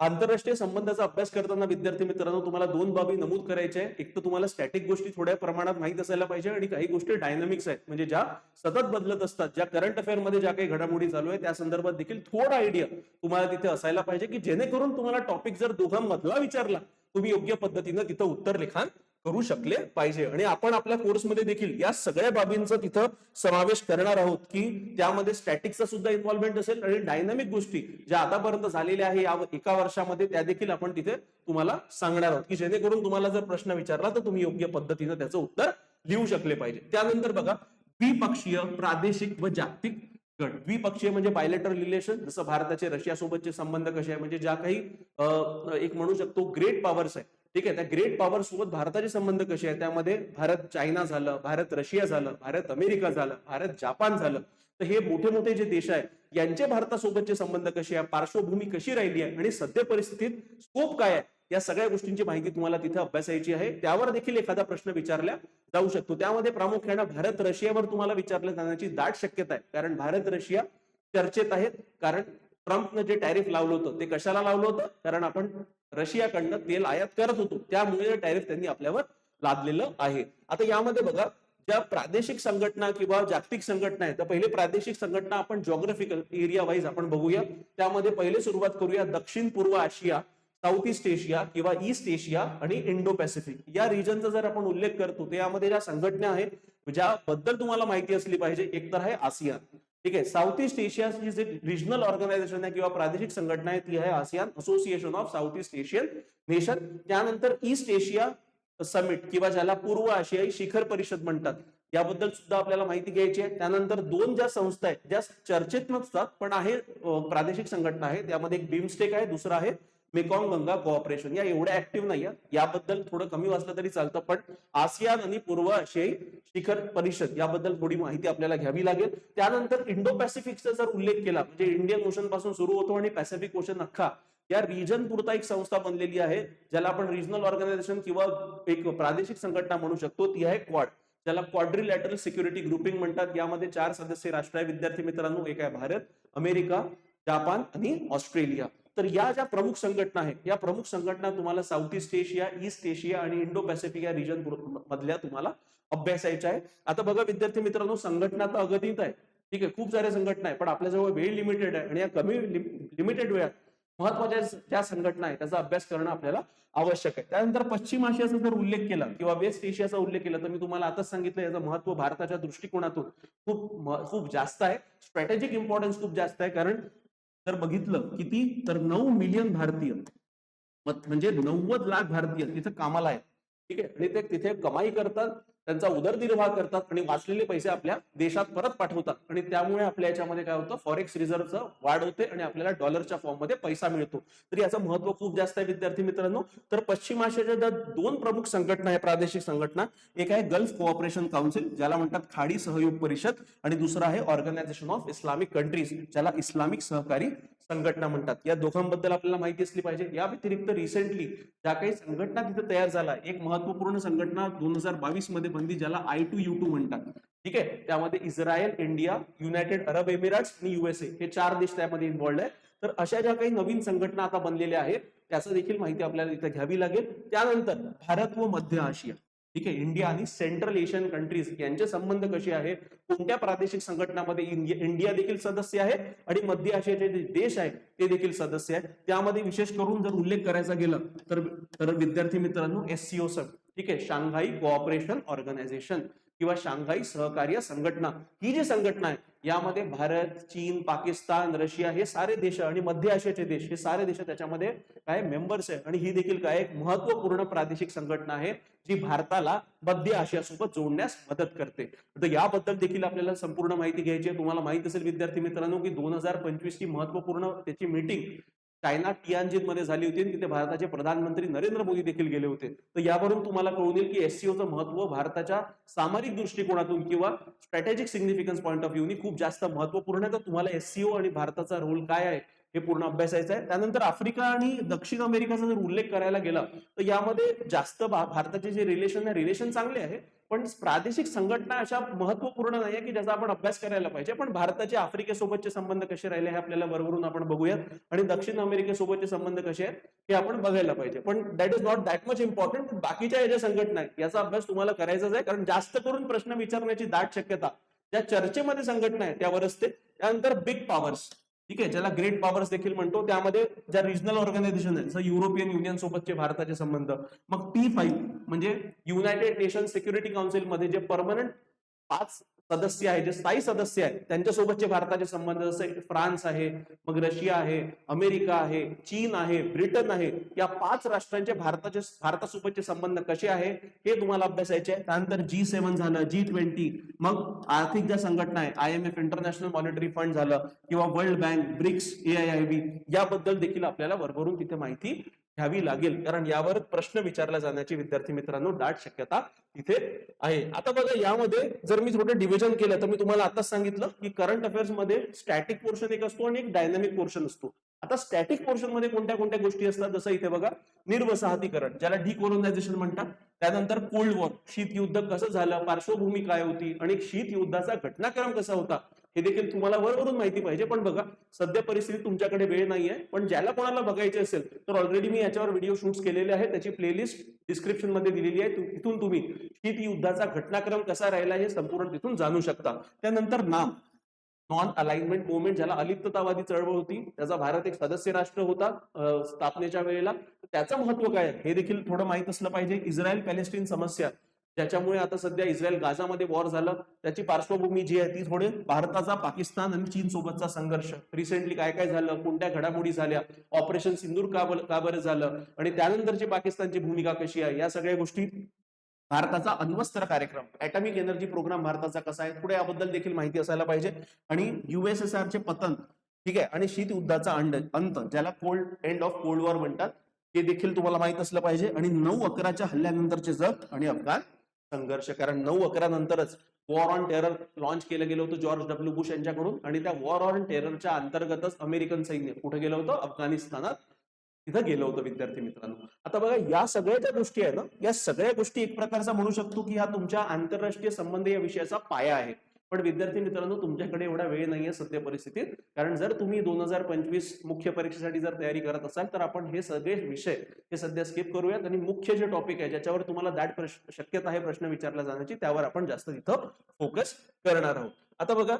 आंतरराष्ट्रीय संबंधाचा अभ्यास करताना विद्यार्थी मित्रांनो तुम्हाला दोन बाबी नमूद करायच्या आहे एक तर तुम्हाला स्टॅटिक गोष्टी थोड्या प्रमाणात माहीत असायला पाहिजे आणि काही गोष्टी डायनामिक्स आहेत. म्हणजे ज्या सतत बदलत असतात ज्या करंट अफेअरमध्ये ज्या काही घडामोडी चालू आहे त्या संदर्भात देखील थोडा आयडिया तुम्हाला तिथे असायला पाहिजे की जेणेकरून तुम्हाला टॉपिक जर दोघांमधला विचारला तुम्ही योग्य पद्धतीनं तिथं उत्तर लिखाण करू शकले पाहिजे. आणि आपण आपल्या कोर्समध्ये देखील या सगळ्या बाबींचा तिथं समावेश करणार आहोत की त्यामध्ये स्टॅटिक्सचा सुद्धा इन्व्हॉल्वमेंट असेल आणि डायनामिक गोष्टी ज्या आतापर्यंत झालेल्या आहे या एका वर्षामध्ये त्या देखील आपण तिथे तुम्हाला सांगणार आहोत की जेणेकरून तुम्हाला जर प्रश्न विचारला तर तुम्ही योग्य पद्धतीनं त्याचं उत्तर लिहू शकले पाहिजे. त्यानंतर बघा द्विपक्षीय प्रादेशिक व जागतिक गट. द्विपक्षीय म्हणजे बायलेटर रिलेशन जसं भारताचे रशिया सोबतचे संबंध कसे आहे? म्हणजे ज्या काही एक म्हणू शकतो ग्रेट पॉवर्स आहे. ठीक आहे त्या ग्रेट पॉवर सोबत भारताचे संबंध कसे आहेत? त्यामध्ये भारत चायना झालं भारत रशिया झालं भारत अमेरिका झालं भारत जापान झालं. तर हे मोठे मोठे जे देश आहेत यांचे भारतासोबतचे संबंध कसे आहे पार्श्वभूमी कशी राहिली आहे? आणि सद्य परिस्थितीत स्कोप काय आहे? या सगळ्या गोष्टींची माहिती तुम्हाला तिथे अभ्यासायची आहे. त्यावर देखील एखादा प्रश्न विचारला जाऊ शकतो. त्यामध्ये प्रामुख्याने भारत रशियावर तुम्हाला विचारलं जाण्याची दाट शक्यता आहे. कारण भारत रशिया चर्चेत आहेत. कारण ट्रम्पनं जे टॅरिफ लावलं होतं ते कशाला लावलं होतं? कारण आपण रशियाकडनं तेल आयात करत होतो. त्यामुळे टॅरिफ त्यांनी आपल्यावर लादलेलं आहे. आता यामध्ये बघा ज्या प्रादेशिक संघटना किंवा जागतिक संघटना आहेत तर पहिले प्रादेशिक संघटना आपण जॉग्राफिकल एरिया वाईज आपण बघूया. त्यामध्ये पहिले सुरुवात करूया दक्षिण पूर्व आशिया साऊथ ईस्ट एशिया किंवा ईस्ट एशिया आणि इंडो पॅसिफिक या रिजनचा जर आपण उल्लेख करतो तर यामध्ये ज्या संघटना आहेत ज्याबद्दल तुम्हाला माहिती असली पाहिजे एक तर आहे आसियान. ठीक आहे. साऊथ ईस्ट एशियाची जे रिजनल ऑर्गनायझेशन आहे किंवा प्रादेशिक संघटना आहे ती आहे ASEAN Association of South East Asian Nation त्यानंतर ईस्ट एशिया समिट किंवा ज्याला पूर्व आशियाई शिखर परिषद म्हणतात याबद्दल सुद्धा आपल्याला माहिती घ्यायची आहे. त्यानंतर दोन ज्या संस्था आहेत ज्या चर्चेत नसतात पण आहे प्रादेशिक संघटना आहे त्यामध्ये एक बिमस्टेक आहे दुसरा आहे मेकॉंग गंगा कोऑपरेशन या एवढ्या ऍक्टिव्ह नाही याबद्दल थोडं कमी वाचलं तरी चालतं. पण आसियान आणि पूर्व आशियाई शिखर परिषद याबद्दल थोडी माहिती आपल्याला घ्यावी लागेल. त्यानंतर इंडो पॅसिफिकचा जर उल्लेख केला म्हणजे इंडियन ओशनपासून सुरू होतो आणि पॅसिफिक ओशन अख्खा या रिजन पुरता एक संस्था बनलेली आहे ज्याला आपण रिजनल ऑर्गनायझेशन किंवा एक प्रादेशिक संघटना म्हणू शकतो ती आहे क्वाड ज्याला क्वाड्रिलॅटरल सिक्युरिटी ग्रुपिंग म्हणतात. यामध्ये चार सदस्य राष्ट्र आहे. विद्यार्थी मित्रांनो एक आहे भारत अमेरिका जापान आणि ऑस्ट्रेलिया. तर या ज्या प्रमुख संघटना आहेत या प्रमुख संघटना तुम्हाला south east Asia east Asia आणि इंडो पॅसिफिक या रिजन मधल्या तुम्हाला अभ्यासायच्या आहे आता बघा विद्यार्थी मित्रांनो संघटना तर अगदीत आहे. ठीक आहे खूप साऱ्या संघटना आहे पण आपल्याजवळ वेळ लिमिटेड आहे आणि या कमी लिमिटेड वेळात महत्त्वाच्या ज्या संघटना आहे त्याचा अभ्यास करणं आपल्याला आवश्यक आहे. त्यानंतर पश्चिम आशियाचा जर उल्लेख केला किंवा वेस्ट एशियाचा उल्लेख केला तर मी तुम्हाला आताच सांगितलं याचं महत्त्व भारताच्या दृष्टिकोनातून खूप खूप जास्त आहे. स्ट्रॅटेजिक इम्पॉर्टन्स खूप जास्त आहे कारण तर बघितलं किती? तर नऊ मिलियन भारतीय. म्हणजे नव्वद लाख भारतीय तिथे कामाला आहेत. ठीक आहे? आणि ते तिथे कमाई करतात. त्यांचा उदरनिर्वाह करतात आणि वाचलेले पैसे आपल्या देशात परत पाठवतात. आणि त्यामुळे आपल्या याच्यामध्ये काय होतं? फॉरेक्स रिझर्व्हचं वाढ होते आणि आपल्याला डॉलरच्या फॉर्ममध्ये पैसा मिळतो. तर याचं महत्त्व खूप जास्त आहे विद्यार्थी मित्रांनो. तर पश्चिम आशियाच्या ज्या दोन प्रमुख संघटना आहे प्रादेशिक संघटना एक आहे गल्फ कोऑपरेशन काउन्सिल ज्याला म्हणतात खाडी सहयोग परिषद आणि दुसरं आहे ऑर्गनायझेशन ऑफ इस्लामिक कंट्रीज ज्याला इस्लामिक सहकारी संघटना म्हणतात. या दोघांबद्दल आपल्याला माहिती असली पाहिजे. या व्यतिरिक्त रिसेंटली ज्या काही संघटना तिथे तयार झाला एक महत्त्वपूर्ण संघटना दोन हजार बावीसमध्ये बनली ज्याला आय टू यू टू म्हणतात. ठीक आहे? त्यामध्ये Israel India United Arab Emirates आणि युएसए हे चार देश त्यामध्ये इन्व्हॉल्ड आहे तर अशा ज्या काही नवीन संघटना आता बनलेल्या आहेत त्याचं देखील माहिती आपल्याला इथे घ्यावी लागेल. त्यानंतर भारत व मध्य आशिया. ठीक आहे? इंडिया आणि सेंट्रल एशियन कंट्रीज यांचे संबंध कसे आहेत? कोणत्या प्रादेशिक संघटनामध्ये इंडिया देखील सदस्य आहे? आणि मध्य आशियाचे जे देश आहेत ते देखील सदस्य आहेत. त्यामध्ये विशेष करून जर उल्लेख करायचा गेला तर तर विद्यार्थी मित्रांनो एस सी सब ठीक आहे? शांघाई कोऑपरेशन ऑर्गनायझेशन किंवा शांघाई सहकार्य संघटना ही जी संघटना आहे यामध्ये भारत चीन पाकिस्तान रशिया हे सारे देश आणि मध्य आशियाचे देश हे सारे देश त्याच्यामध्ये काय मेंबर्स आहे आणि ही देखील काय एक महत्त्वपूर्ण प्रादेशिक संघटना आहे जी भारताला मध्य आशियासोबत जोडण्यास मदत करते. तर याबद्दल देखील आपल्याला संपूर्ण माहिती घ्यायची आहे. तुम्हाला माहीत असेल विद्यार्थी मित्रांनो की दोन हजार पंचवीस ची महत्त्वपूर्ण त्याची मीटिंग चायना टियानजिनमध्ये झाली होती आणि तिथे भारताचे प्रधानमंत्री नरेंद्र मोदी देखील गेले होते. तर यावरून तुम्हाला कळून येईल की एससीओचं महत्त्व भारताच्या सामरिक दृष्टिकोनातून किंवा स्ट्रॅटेजिक सिग्निफिकन्स पॉईंट ऑफ व्ह्यूनी खूप जास्त महत्त्वपूर्ण आहे. तर तुम्हाला एससीओ आणि भारताचा रोल काय आहे हे पूर्ण अभ्यासायचं आहे. त्यानंतर आफ्रिका आणि दक्षिण अमेरिकाचा जर उल्लेख करायला गेला तर यामध्ये जास्त भा- भारताचे जे रिलेशन आहे रिलेशन चांगले आहे. पण प्रादेशिक संघटना अशा महत्त्वपूर्ण नाही आहे की ज्याचा आपण अभ्यास करायला पाहिजे. पण भारताचे आफ्रिकेसोबतचे संबंध कसे राहिले हे आपल्याला वरवरून आपण बघूयात. आणि दक्षिण अमेरिकेसोबतचे संबंध कसे आहेत हे आपण बघायला पाहिजे. पण that is not that much important बाकीच्या ज्या संघटना आहेत याचा अभ्यास तुम्हाला करायचाच आहे. कारण जास्त करून प्रश्न विचारण्याची दाट शक्यता ज्या चर्चेमध्ये संघटना आहे त्यावर असते त्यानंतर बिग पॉवर्स ठीक आहे ज्याला ग्रेट पॉवर्स देखील म्हणतो त्यामध्ये ज्या रिजनल ऑर्गनायझेशन आहे जसं युरोपियन युनियन सोबतचे भारताचे संबंध मग टी फाईव्ह म्हणजे युनायटेड नेशन सिक्युरिटी काउन्सिलमध्ये जे परमनंट पाच सदस्य आहे जे स्थायी सदस्य आहेत त्यांच्यासोबतचे भारताचे संबंध जसे फ्रान्स आहे मग रशिया आहे अमेरिका आहे चीन आहे ब्रिटन आहे या पाच राष्ट्रांचे भारताचे भारतासोबतचे संबंध कसे आहे हे तुम्हाला अभ्यासायचे आहे. त्यानंतर जी सेव्हन झालं जी ट्वेंटी मग आर्थिक ज्या संघटना आहे I M F International Monetary Fund झालं किंवा World Bank BRICS A I I B याबद्दल देखील आपल्याला भरभरून तिथे माहिती घ्यावी लागेल. कारण यावर प्रश्न विचारला जाण्याची विद्यार्थी मित्रांनो दाट शक्यता इथे आहे. आता बघा यामध्ये जर मी थोडं डिव्हिजन केलं तर मी तुम्हाला आताच सांगितलं की करंट अफेअर्समध्ये स्टॅटिक पोर्शन एक असतो आणि एक डायनामिक पोर्शन असतो. आता स्टॅटिक पोर्शनमध्ये कोणत्या कोणत्या गोष्टी असतात? जसं इथे बघा निर्वसाहतीकरण ज्याला डिकोलोनायझेशन म्हणतात. त्यानंतर कोल्ड वॉर शीत युद्ध कसं झालं? पार्श्वभूमी काय होती? आणि शीत युद्धाचा घटनाक्रम कसा होता? हे देखील तुम्हाला वरवरून माहिती पाहिजे. पण बघा सध्या परिस्थिती तुमच्याकडे वेळ नाहीये. पण ज्याला कोणाला बघायचे असेल तर ऑलरेडी मी याच्यावर व्हिडिओ शूट्स केलेले आहेत. त्याची प्लेलिस्ट डिस्क्रिप्शनमध्ये दिलेली आहे. तिथून तुम्ही शीत युद्धाचा घटनाक्रम कसा राहिला हे संपूर्ण तिथून जाणू शकता. त्यानंतर नाम नॉन अलाइनमेंट मुवमेंट ज्याला अलिप्ततावादी चळवळ होती त्याचा भारत एक सदस्य राष्ट्र होता स्थापनेच्या वेळेला. त्याचं महत्त्व काय हे देखील थोडं माहीत असलं पाहिजे. इस्रायल पॅलेस्टीन समस्या. ज्याच्यामुळे आता सध्या इस्रायल गाझामध्ये वॉर झालं. त्याची पार्श्वभूमी जी आहे ती थोडे भारताचा पाकिस्तान आणि चीन सोबतचा संघर्ष. रिसेंटली काय काय झालं? कोणत्या घडामोडी झाल्या? ऑपरेशन सिंदूर का बरं झालं? आणि त्यानंतरची पाकिस्तानची भूमिका कशी आहे? या सगळ्या गोष्टी भारताचा अण्वस्त्र कार्यक्रम ऍटॉमिक एनर्जी प्रोग्राम भारताचा कसा आहे? पुढे याबद्दल देखील माहिती असायला पाहिजे. आणि युएसएसआरचे पतन ठीक आहे? आणि शीत युद्धाचा अंड अंत ज्याला cold end of cold war म्हणतात हे देखील तुम्हाला माहीत असलं पाहिजे. आणि नऊ अकराच्या हल्ल्यानंतरचे जग आणि अफगाण संघर्ष. कारण नऊ अकरा नंतरच वॉर ऑन टेरर लॉन्च केलं गेलं होतं जॉर्ज डब्ल्यू बुश यांच्याकडून. आणि त्या वॉर ऑन टेररच्या अंतर्गतच अमेरिकन सैन्य कुठे गेलं होतं? अफगाणिस्तानात तिथं गेलं होतं विद्यार्थी मित्रांनो. आता बघा या सगळ्या ज्या गोष्टी आहेत ना या सगळ्या गोष्टी एक प्रकारचा म्हणू शकतो की हा तुमच्या आंतरराष्ट्रीय संबंध या विषयाचा पाया आहे. पण विद्यार्थी मित्रांनो तुमच्याकडे एवढा वेळ नाहीये सध्या परिस्थितीत. कारण जर तुम्ही दोन हजार पंचवीस मुख्य परीक्षेसाठी जर तयारी करत असाल तर आपण हे सगळे विषय हे सध्या स्किप करूयात. आणि मुख्य जे टॉपिक आहे ज्याच्यावर तुम्हाला दाट प्रश्न शक्यता आहे प्रश्न विचारला जाण्याची त्यावर आपण जास्त तिथं फोकस करणार आहोत. आता बघा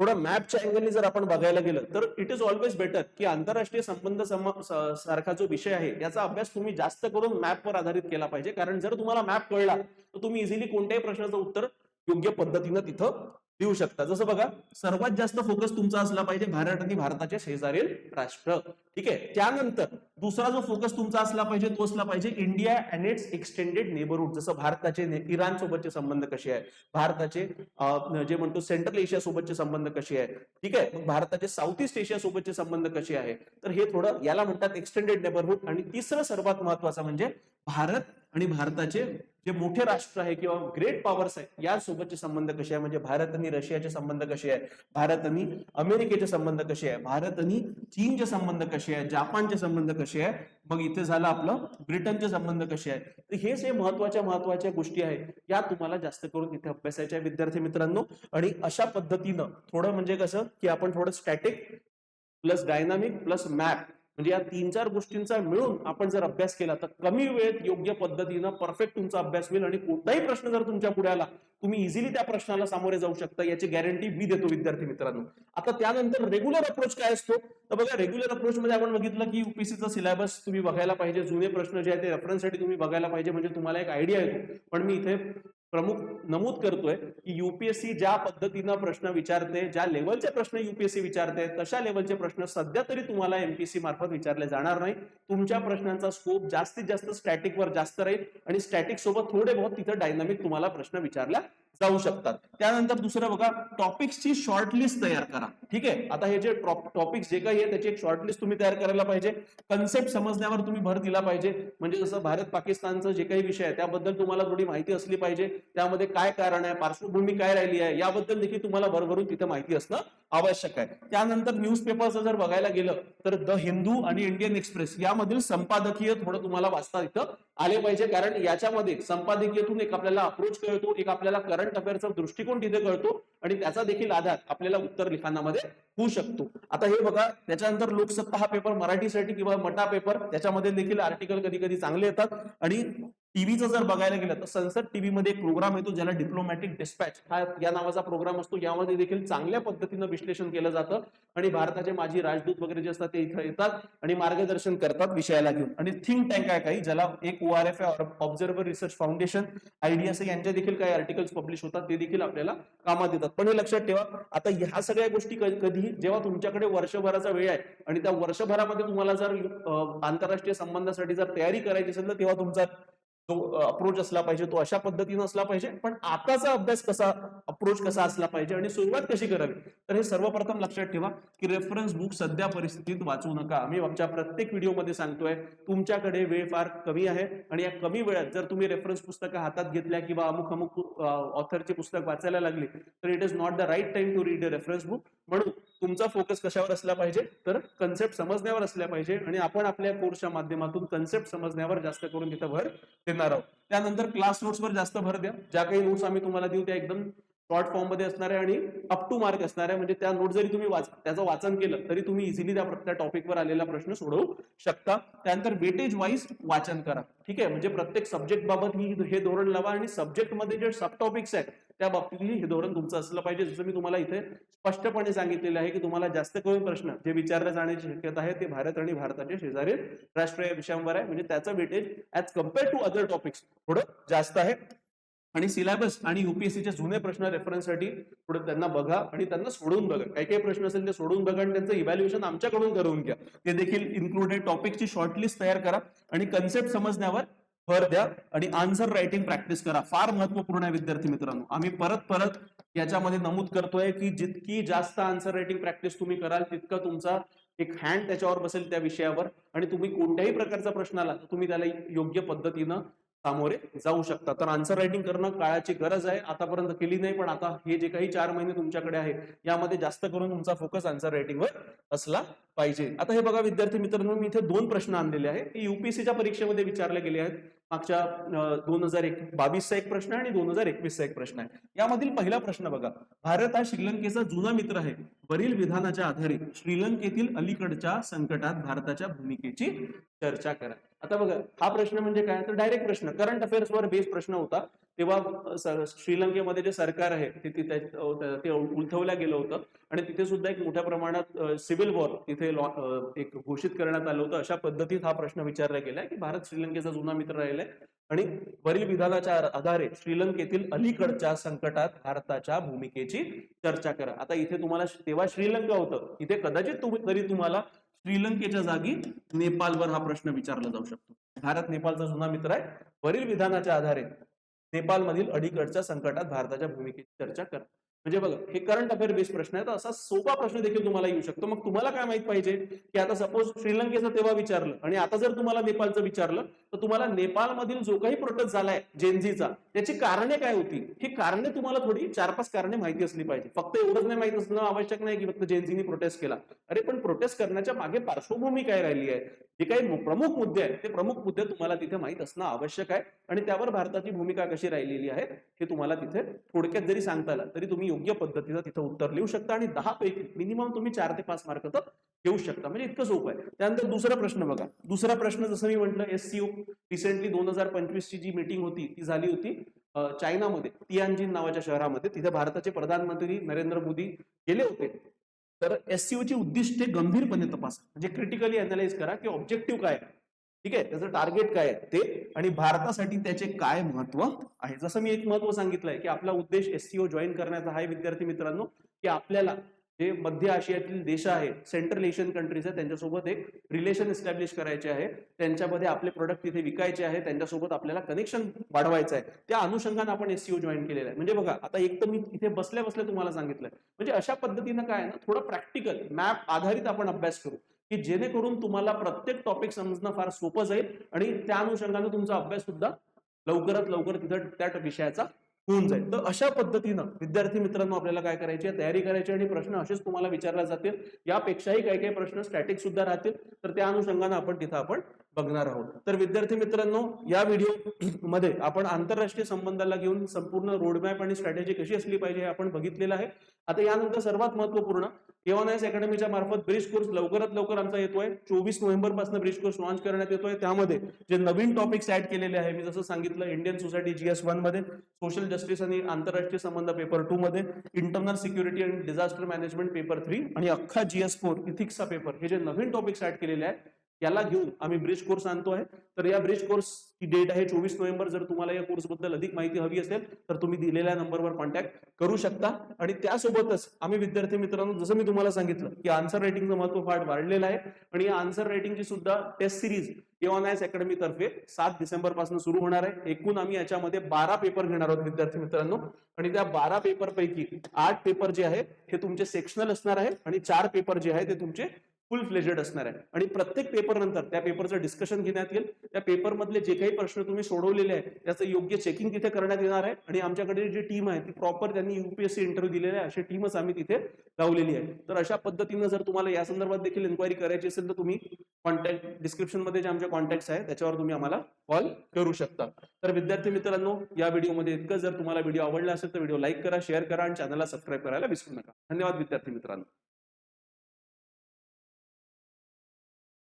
थोडा मॅपच्या अँगलने जर आपण बघायला गेलं तर इट इज ऑलवेज बेटर की आंतरराष्ट्रीय संबंध सारखा जो विषय आहे याचा अभ्यास तुम्ही जास्त करून मॅपवर आधारित केला पाहिजे. कारण जर तुम्हाला मॅप कळला तर तुम्ही इझिली कोणत्याही प्रश्नाचं उत्तर योग्य पद्धतीनं तिथं देऊ शकता. जसं बघा सर्वात जास्त फोकस तुमचा असला पाहिजे भारत आणि भारताच्या शेजारील राष्ट्र. ठीक आहे? त्यानंतर दुसरा जो फोकस तुमचा असला पाहिजे तो असला पाहिजे India and its extended neighbourhood जसं भारताचे इराण सोबतचे संबंध कसे आहे भारताचे जे म्हणतो सेंट्रल एशिया सोबतचे संबंध कसे आहे ठीक आहे? मग भारताचे साऊथ ईस्ट एशिया सोबतचे संबंध कसे आहे तर हे थोडं याला म्हणतात एक्सटेंडेड नेबरहूड आणि तिसरं सर्वात महत्वाचं म्हणजे भारत आणि भारताचे जे मोठे राष्ट्र आहे किंवा ग्रेट पॉवर्स आहे या सोबतचे संबंध कसे आहे म्हणजे भारत आणि रशियाचे संबंध कसे आहे भारत आणि अमेरिकेचे संबंध कसे आहे भारत आणि चीनचे संबंध कसे आहे जपानचे संबंध कसे आहे मग इथे झालं आपलं ब्रिटनचे संबंध कसे आहे तर हे जे महत्त्वाच्या महत्त्वाच्या गोष्टी आहेत. या तुम्हाला जास्त करून इथे अभ्यासाच्या विद्यार्थी मित्रांनो. आणि अशा पद्धतीनं थोडं म्हणजे कसं की आपण थोडं static plus dynamic plus map म्हणजे या तीन चार गोष्टींचा मिळून आपण जर अभ्यास केला तर कमी वेळेत योग्य पद्धतीनं परफेक्ट तुमचा अभ्यास होईल आणि कोणताही प्रश्न जर तुमच्यापुढे आला तुम्ही इझिली त्या प्रश्नाला सामोरे जाऊ शकता याची गॅरंटी मी देतो विद्यार्थी मित्रांनो. आता त्यानंतर रेग्युलर अप्रोच काय असतो? तर बघा रेग्युलर अप्रोच मध्ये आपण बघितलं की युपीसीचा सिलेबस तुम्ही बघायला पाहिजे जुने प्रश्न जे आहेत ते रेफरन्ससाठी तुम्ही बघायला पाहिजे म्हणजे तुम्हाला एक आयडिया येतो. पण मी इथे प्रमुख नमूद करतोय की युपीएससी ज्या पद्धतीनं प्रश्न विचारते ज्या लेवलचे प्रश्न युपीएससी विचारते तशा लेवलचे प्रश्न सध्या तरी तुम्हाला एमपीसी मार्फत विचारले जाणार नाही. तुमच्या प्रश्नांचा स्कोप जास्तीत जास्त स्टॅटिकवर जास्त राहील आणि स्टॅटिक सोबत थोडे बहुत तिथं डायनामिक तुम्हाला प्रश्न विचारल्या जाऊ शकतात. त्यानंतर दुसरं बघा टॉपिक्सची शॉर्टलिस्ट तयार करा. ठीक आहे? आता हे जे टॉपिक्स जे काही आहे त्याची एक शॉर्टलिस्ट तुम्ही तयार करायला पाहिजे. कन्सेप्ट समजण्यावर तुम्ही भर दिला पाहिजे. म्हणजे जसं भारत पाकिस्तानचं जे काही विषय आहे त्याबद्दल तुम्हाला थोडी माहिती असली पाहिजे. त्यामध्ये काय कारण आहे पार्श्वभूमी काय राहिली आहे याबद्दल देखील तुम्हाला भरभरून तिथे माहिती असणं आवश्यक आहे. त्यानंतर न्यूजपेपरचं जर बघायला गेलं तर द हिंदू आणि इंडियन एक्सप्रेस यामधील संपादकीय थोडं तुम्हाला वाचता इथं आले पाहिजे. कारण याच्यामध्ये संपादकीयतून एक आपल्याला अप्रोच कळतो एक आपल्याला करंट अफेअरचा दृष्टिकोन तिथे कळतो आणि त्याचा देखील आधार आपल्याला उत्तर लिखाणामध्ये होऊ शकतो. आता हे बघा त्याच्यानंतर लोकसत्ता हा पेपर मराठीसाठी किंवा मटा पेपर त्याच्यामध्ये देखील आर्टिकल कधी कधी चांगले येतात. आणि टीव्हीचं जर बघायला गेलं तर संसद टीव्ही मध्ये एक प्रोग्राम येतो ज्याला डिप्लोमॅटिक डिस्पॅच हा या नावाचा प्रोग्राम असतो. यामध्ये देखील चांगल्या पद्धतीनं विश्लेषण केलं जातं आणि भारताचे माजी राजदूत वगैरे जे असतात ते इथं येतात आणि मार्गदर्शन करतात विषयाला घेऊन. आणि थिंक टँक आहे काही ज्याला एक O R F Observer Research Foundation idea यांचे देखील काही आर्टिकल्स पब्लिश होतात. ते देखील आपल्याला कामात येतात पण हे लक्षात ठेवा आता ह्या सगळ्या गोष्टी कधीही कधी जेव्हा तुमच्याकडे वर्षभराचा वेळ आहे आणि त्या वर्षभरामध्ये तुम्हाला जर आंतरराष्ट्रीय संबंधासाठी जर तयारी करायची असेल तर तेव्हा तुमचा तो अप्रोच असला पाहिजे तो अशा पद्धतीनं असला पाहिजे. पण आताचा अभ्यास कसा अप्रोच कसा असला पाहिजे आणि सुरुवात कशी करावी? तर हे सर्वप्रथम लक्षात ठेवा की रेफरन्स बुक सध्या परिस्थितीत वाचू नका. आम्ही आमच्या प्रत्येक व्हिडिओमध्ये सांगतोय तुमच्याकडे वेळ फार कमी आहे आणि या कमी वेळात जर तुम्ही रेफरन्स पुस्तकं हातात घेतल्या किंवा अमुक अमुक ऑथरचे पुस्तक वाचायला लागले तर it is not the right time to read a reference book म्हणून तुमचा फोकस कशावर असला पाहिजे? तर कन्सेप्ट समजण्यावर असल्या पाहिजे आणि आपण आपल्या कोर्सच्या माध्यमातून कन्सेप्ट समजण्यावर जास्त करून तिथं भर देणार आहोत. त्यानंतर क्लास नोट्सवर जास्त भर द्या. ज्या काही नोट्स आम्ही तुम्हाला देऊ त्या एकदम शॉर्ट फॉर्ममध्ये असणार आहे आणि अप टू मार्क असणार आहे म्हणजे त्या नोट जरी तुम्ही वाच त्याचं वाचन केलं तरी तुम्ही इझिली त्या त्या टॉपिकवर आलेला प्रश्न सोडवू शकता. त्यानंतर वेटेज वाईज वाचन करा. ठीक आहे? म्हणजे प्रत्येक सब्जेक्ट बाबत ही हे धोरण लावा आणि सब्जेक्टमध्ये जे सब टॉपिक्स आहेत त्या बाबतीतही हे धोरण तुमचं असलं पाहिजे. जसं मी तुम्हाला इथे स्पष्टपणे सांगितलेलं आहे की तुम्हाला जास्त करून प्रश्न जे विचारले जाण्याची शक्यता आहे ते भारत आणि भारताच्या शेजारी राष्ट्रीय विषयांवर आहे. म्हणजे त्याचं weightage as compare to other topics थोडं जास्त आहे. आणि सिलेबस आणि युपीएससीचे जुने प्रश्न रेफरन्ससाठी पुढे त्यांना बघा आणि त्यांना सोडवून बघा. काही काही प्रश्न असेल ते सोडून बघा आणि त्यांचं इव्हॅल्युएशन आमच्याकडून करून घ्या. ते देखील इन्क्लुडेड टॉपिकची शॉर्टलिस्ट तयार करा आणि कन्सेप्ट समजण्यावर भर द्या आणि आन्सर रायटिंग प्रॅक्टिस करा. फार महत्त्वपूर्ण आहे विद्यार्थी मित्रांनो. आम्ही परत परत याच्यामध्ये नमूद करतोय की जितकी जास्त आन्सर रायटिंग प्रॅक्टिस तुम्ही कराल तितका तुमचा एक हँड त्याच्यावर बसेल त्या विषयावर. आणि तुम्ही कोणत्याही प्रकारचा प्रश्न आला तर तुम्ही त्याला योग्य पद्धतीनं सामोरे जाऊ शकता तर आन्सर रायटिंग करणं काळाची गरज आहे. आतापर्यंत केली नाही पण आता हे जे काही चार महिने तुमच्याकडे आहे यामध्ये जास्त करून तुमचा फोकस आन्सर रायटिंगवर असला पाहिजे. आता हे बघा विद्यार्थी मित्रांनो मी इथे दोन प्रश्न आणलेले आहेत. ते युपीएससीच्या परीक्षेमध्ये विचारले गेले आहेत. मागच्या दोन हजार एक बावीसचा एक प्रश्न आहे आणि दोन हजार एकवीसचा एक प्रश्न आहे. यामधील पहिला प्रश्न बघा. भारत हा श्रीलंकेचा जुना मित्र आहे. वरील विधानाच्या आधारे श्रीलंकेतील अलीकडच्या संकटात भारताच्या भूमिकेची चर्चा करा. आता बघा हा प्रश्न म्हणजे काय? तर डायरेक्ट प्रश्न करंट अफेअर्स वर बेस प्रश्न होता. तेव्हा श्रीलंकेमध्ये जे सरकार आहे ते तिथे ते उलथवल्या गेलं होतं. आणि तिथे सुद्धा एक मोठ्या प्रमाणात सिव्हिल वॉर तिथे एक घोषित करण्यात आलं होतं. अशा पद्धतीत हा प्रश्न विचारला गेलाय की भारत श्रीलंकेचा जुना मित्र राहिलाय. आणि वरील विधानाच्या आधारे श्रीलंकेतील अलीकडच्या संकटात भारताच्या भूमिकेची चर्चा करा. आता इथे तुम्हाला तेव्हा श्रीलंका होतं. इथे कदाचित तुम्ही तरी तुम्हाला श्रीलंकेच्या जागी नेपाळवर हा प्रश्न विचारला जाऊ शकतो. भारत नेपाळचा जुना मित्र आहे. वरील विधानाच्या आधारे नेपाळमधील अलीकडच्या संकटात भारताच्या भूमिकेची चर्चा करा म्हणजे बघा हे करंट अफेअर बेस्ड प्रश्न आहे तर असा सोपा प्रश्न देखील तुम्हाला येऊ शकतो. मग तुम्हाला काय माहीत पाहिजे? की आता सपोज श्रीलंकेचं तेव्हा विचारलं आणि आता जर तुम्हाला नेपाळचं विचारलं तर तुम्हाला नेपाळमधील जो काही प्रोटेस्ट झालाय जेनझीचा त्याची कारणे काय होती? ही कारणे तुम्हाला थोडी चार पाच कारणे माहिती असली पाहिजे. फक्त एवढंच नाही माहीत असणं आवश्यक नाही की फक्त जेनझीनी प्रोटेस्ट केला. अरे पण प्रोटेस्ट करण्याच्या मागे पार्श्वभूमी काय राहिली आहे? जे काही प्रमुख मुद्दे आहेत ते प्रमुख मुद्दे तुम्हाला तिथे माहीत असणं आवश्यक आहे आणि त्यावर भारताची भूमिका कशी राहिलेली आहे हे तुम्हाला तिथे थोडक्यात जरी सांगता आलं तरी तुम्ही योग्य पद्धतीचं तिथे उत्तर लिहू शकता आणि दहा पैकी मिनिमम तुम्ही चार ते पाच मार्क तर घेऊ शकता. म्हणजे इतकं सोपं आहे. त्यानंतर दुसरा प्रश्न बघा. दुसरा प्रश्न जसं मी म्हटलं एस सी रिसेंटली दोन हजार पंचवीस ची जी मीटिंग होती ती झाली होती चायनामध्ये तियानजिन नावाच्या शहरामध्ये. तिथे भारताचे प्रधानमंत्री नरेंद्र मोदी गेले होते. तर एससीओ ची उद्दिष्टे गंभीरपणे तपासा. म्हणजे क्रिटिकली अनालाइज करा की ऑब्जेक्टिव्ह काय आहे. ठीक आहे? त्याचं टार्गेट काय आहे? ते आणि भारतासाठी त्याचे काय महत्त्व आहे? जसं मी एक महत्त्व सांगितलंय की आपला उद्देश एससीओ जॉईन करण्याचा आहे विद्यार्थी मित्रांनो की आपल्याला जे मध्य आशियातील देश आहे. सेंट्रल एशियन कंट्रीज आहेत. त्यांच्यासोबत एक रिलेशन एस्टॅब्लिश करायचे आहे. त्यांच्यामध्ये आपले प्रोडक्ट तिथे विकायचे आहे. त्यांच्यासोबत आपल्याला कनेक्शन वाढवायचं आहे. त्या अनुषंगाने आपण एससीओ जॉईन केलेला आहे. म्हणजे बघा आता एक तर मी इथे बसल्या बसल्या तुम्हाला सांगितलंय म्हणजे अशा पद्धतीनं काय आहे ना थोडं प्रॅक्टिकल मॅप आधारित आपण अभ्यास करू. की जेणेकरून तुम्हाला प्रत्येक टॉपिक समजणं फार सोपं जाईल आणि त्या अनुषंगाने तुमचा अभ्यास सुद्धा लवकरात लवकर तिथं त्या विषयाचा होऊन जाईल. तर अशा पद्धतीनं विद्यार्थी मित्रांनो आपल्याला काय करायची आहे? तयारी करायची आणि प्रश्न असेच तुम्हाला विचारले जातील. यापेक्षाही काही काही प्रश्न स्टॅटिक सुद्धा राहतील. तर त्या अनुषंगाने आपण तिथं आपण बघणार आहोत. तर विद्यार्थी मित्रांनो या व्हिडिओमध्ये आपण आंतरराष्ट्रीय संबंधाला घेऊन संपूर्ण रोडमॅप आणि स्ट्रॅटेजी कशी असली पाहिजे हे आपण बघितलेलं आहे. आता यानंतर सर्वात महत्त्वपूर्ण एस अकॅडमीच्या मार्फत ब्रिज कोर्स लवकरात लवकर आमचा येतोय. चोवीस नोव्हेंबरपासून ब्रिज कोर्स लॉन्च करण्यात येतोय. त्यामध्ये जे नवीन टॉपिक्स ऍड केलेले आहे मी जसं सांगितलं इंडियन सोसायटी जीएस वनमध्ये सोशल जस्टिस आणि आंतरराष्ट्रीय संबंध पेपर टू मध्ये इंटरनल सिक्युरिटी आणि डिझास्टर मॅनेजमेंट पेपर थ्री आणि अख्खा जीएस फोर इथिक्सचा पेपर हे जे नवीन टॉपिक्स ऍड केलेले आहेत याला घेऊन आम्ही ब्रिज कोर्स आणतोय. तर या ब्रिज कोर्स ची डेट आहे चोवीस नोव्हेंबर. जर तुम्हाला या कोर्सबद्दल अधिक माहिती हवी असेल तर तुम्ही दिलेल्या नंबरवर कॉन्टॅक्ट करू शकता. आणि त्यासोबतच आम्ही विद्यार्थी मित्रांनो जसं मी तुम्हाला सांगितलं की आन्सर रायटिंगचं महत्त्व फार वाढलेलं आहे. आणि या आन्सर रायटिंगची सुद्धा टेस्ट सिरीज एस अकॅडमी तर्फे सात डिसेंबरपासून सुरू होणार आहे. एकूण आम्ही याच्यामध्ये बारा पेपर घेणार आहोत विद्यार्थी मित्रांनो. आणि त्या बारा पेपर पैकी आठ पेपर जे आहे हे तुमचे सेक्शनल असणार आहे. आणि चार पेपर जे आहे ते तुमचे फुल फ्लेजेड असणार आहे. आणि प्रत्येक पेपर नंतर त्या पेपरचं डिस्कशन घेण्यात येईल. त्या पेपर मधले जे काही प्रश्न तुम्ही सोडवलेले आहे त्याचं योग्य चेकिंग तिथे करण्यात येणार आहे. आणि आमच्याकडे जी टीम आहे ती प्रॉपर त्यांनी युपीएससी इंटरव्ह्यू दिलेला आहे. अशी टीमच आम्ही तिथे लावलेली आहे. तर अशा पद्धतीनं जर तुम्हाला या संदर्भात देखील इन्क्वायरी करायची असेल तर तुम्ही कॉन्टॅक्ट डिस्क्रिप्शनमध्ये जे आमचे कॉन्टॅक्ट्स आहे त्याच्यावर तुम्ही आम्हाला कॉल करू शकता. तर विद्यार्थी मित्रांनो या व्हिडिओमध्ये इतकं. जर तुम्हाला व्हिडिओ आवडला असेल तर व्हिडिओ लाईक करा शेअर करा आणि चॅनलला सबस्क्राईब करायला विसरू नका. धन्यवाद विद्यार्थी मित्रांनो.